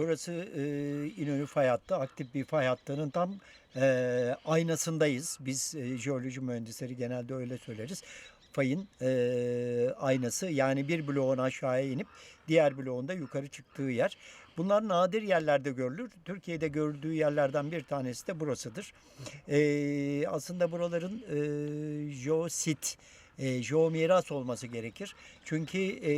burası e, İnönü fay hattı, aktif bir fay hattının tam e, aynasındayız. Biz e, jeoloji mühendisleri genelde öyle söyleriz. Fayın e, aynası yani bir bloğun aşağıya inip diğer bloğunda yukarı çıktığı yer. Bunlar nadir yerlerde görülür. Türkiye'de görüldüğü yerlerden bir tanesi de burasıdır. E, aslında buraların e, jeosit, e, jeomiras olması gerekir. Çünkü e,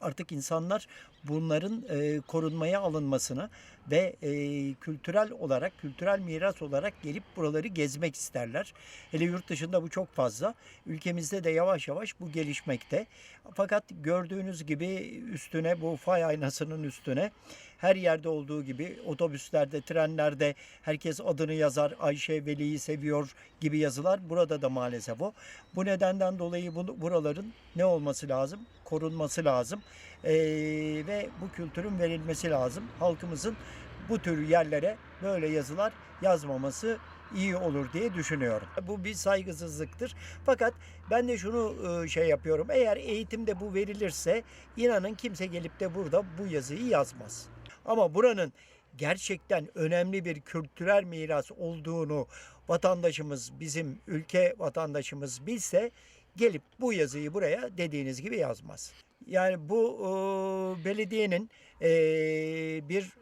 artık insanlar bunların e, korunmaya alınmasını ve e, kültürel olarak, kültürel miras olarak gelip buraları gezmek isterler. Hele yurt dışında bu çok fazla. Ülkemizde de yavaş yavaş bu gelişmekte. Fakat gördüğünüz gibi üstüne bu fay aynasının üstüne her yerde olduğu gibi otobüslerde, trenlerde herkes adını yazar. Ayşe Veli'yi seviyor gibi yazılar. Burada da maalesef o. Bu nedenden dolayı bu, buraların ne olması lazım? Korunması lazım. Ee, ve bu kültürün verilmesi lazım. Halkımızın bu tür yerlere böyle yazılar yazmaması iyi olur diye düşünüyorum. Bu bir saygısızlıktır. Fakat ben de şunu e, şey yapıyorum. Eğer eğitimde bu verilirse inanın kimse gelip de burada bu yazıyı yazmaz. Ama buranın gerçekten önemli bir kültürel miras olduğunu vatandaşımız, bizim ülke vatandaşımız bilse gelip bu yazıyı buraya dediğiniz gibi yazmaz. Yani bu e, belediyenin e, bir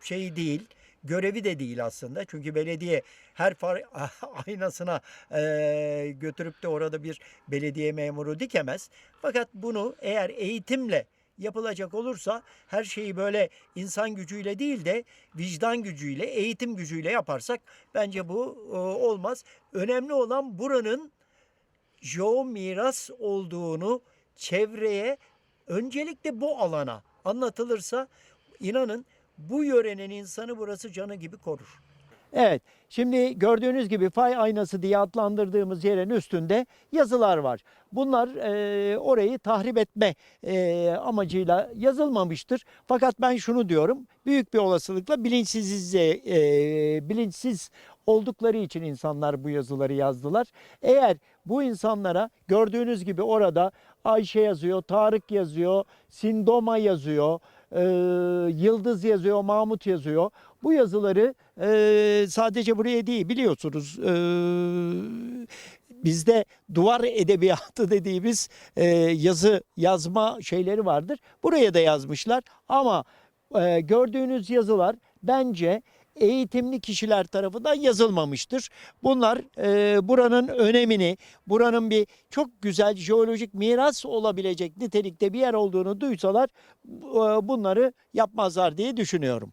şeyi değil, görevi de değil aslında. Çünkü belediye her far aynasına e, götürüp de orada bir belediye memuru dikemez. Fakat bunu eğer eğitimle yapılacak olursa her şeyi böyle insan gücüyle değil de vicdan gücüyle, eğitim gücüyle yaparsak bence bu e, olmaz. Önemli olan buranın jeo miras olduğunu çevreye öncelikle bu alana anlatılırsa inanın bu yörenin insanı burası canı gibi korur. Evet, şimdi gördüğünüz gibi fay aynası diye adlandırdığımız yerin üstünde yazılar var. Bunlar e, orayı tahrip etme e, amacıyla yazılmamıştır. Fakat ben şunu diyorum, büyük bir olasılıkla bilinçsiz, e, bilinçsiz oldukları için insanlar bu yazıları yazdılar. Eğer bu insanlara gördüğünüz gibi orada Ayşe yazıyor, Tarık yazıyor, Sindoma yazıyor, e, Yıldız yazıyor, Mahmut yazıyor. Bu yazıları e, sadece buraya değil biliyorsunuz e, bizde duvar edebiyatı dediğimiz e, yazı yazma şeyleri vardır. Buraya da yazmışlar ama e, gördüğünüz yazılar bence eğitimli kişiler tarafından yazılmamıştır. Bunlar e, buranın önemini, buranın bir çok güzel jeolojik miras olabilecek nitelikte bir yer olduğunu duysalar e, bunları yapmazlar diye düşünüyorum.